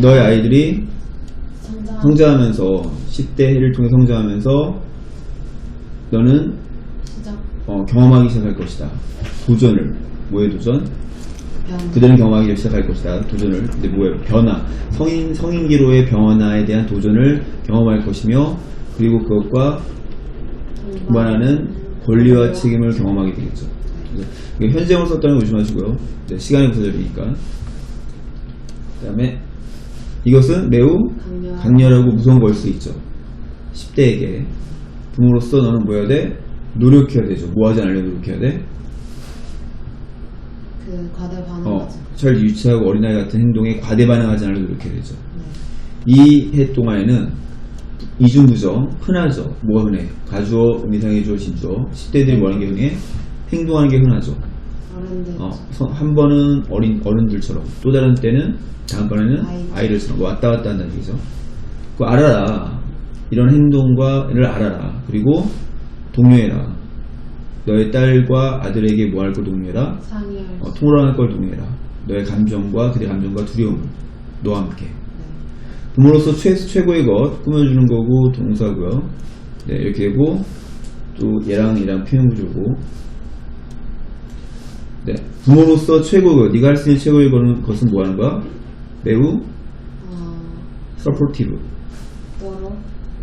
너의 아이들이 성장. 성장하면서 10대를 통해 성장하면서 너는. 어, 경험하기 시작할 것이다. 도전을 뭐의 도전? 변. 그들은 경험하기 시작할 것이다. 도전을 근데 뭐예요? 변화. 성인 성인기로의 변화에 대한 도전을 경험할 것이며 그리고 그것과 무관하는 권리와 책임을 경험하게 되겠죠. 현재형을 썼다는 거 조심하시고요. 네, 시간이 부서지니까. 그 다음에 이것은 매우 강렬. 강렬하고 무서운 걸 수 있죠. 10대에게 부모로서 너는 뭐 해야 돼? 노력해야 되죠. 뭐 하지 않으려고 노력해야 돼? 그 과대 반응 어. 잘 유치하고 어린아이 같은 행동에 과대 반응하지 않으려고 노력해야 되죠. 네. 이해 동안에는 이중부정 흔하죠. 뭐가 흔해? 가주어, 의미상해주어, 진주어. 10대들이 뭐 하는 게 흔해? 행동하는 게 흔하죠. 어른들. 어, 서- 한 번은 어린, 어른들처럼 또 다른 때는 다음번에는 아이들. 아이들처럼 왔다 갔다 한다는 얘기죠. 그거 알아라. 이런 행동과를 알아라. 그리고 동료해라. 너의 딸과 아들에게 뭐 할 걸 동료해라? 상의할. 어, 통솔할 걸 동료해라. 너의 감정과 그들의 감정과 두려움을 너와 함께. 네. 부모로서 최, 최고의 것 꾸며주는 거고 동사고요. 네 이렇게 되고 또 얘랑 얘랑 표현 구조고. 네 부모로서 최고의 것 네가 할 수 있는 최고의 거는- 것은 뭐 하는 거야? 매우 어, 서포티브 또로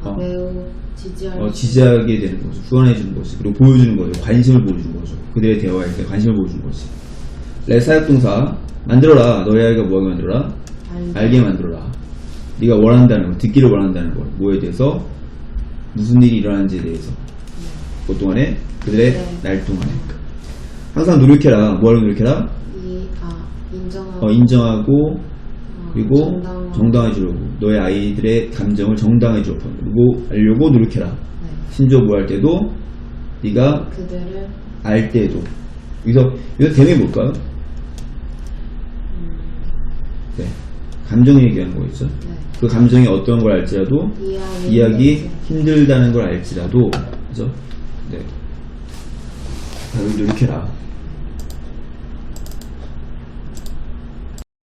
아, 어. 매우 지지할. 어, 지지하게 되는 거죠. 후원해 주는 거지. 그리고 보여주는 거죠. 관심을 보여주는 거죠. 그들의 대화에 대해 관심을 보여주는 거지. 레사역동사 만들어라. 너희 아이가 뭐하게 만들어라? 알게. 알게 만들어라. 네가 원한다는 거, 듣기를 원한다는 거, 뭐에 대해서 무슨 일이 일어나는지에 대해서 그 동안에 그들의 네. 날 동안에 항상 노력해라. 뭐하러 노력해라? 이, 아, 인정하고. 어, 인정하고 어, 그리고 정당하고. 정당해주려고 너의 아이들의 감정을 정당해주려고 하려고 노력해라. 네. 심지어 뭐 할 때도 네가 그들을 알 때도 여기서 여기서 대명이 뭘까요? 음, 네. 감정 얘기하는 거겠죠. 네. 그 감정이 어떤 걸 알지라도 힘들지. 힘들다는 걸 알지라도 그죠? 네. 자, 여기 노력해라.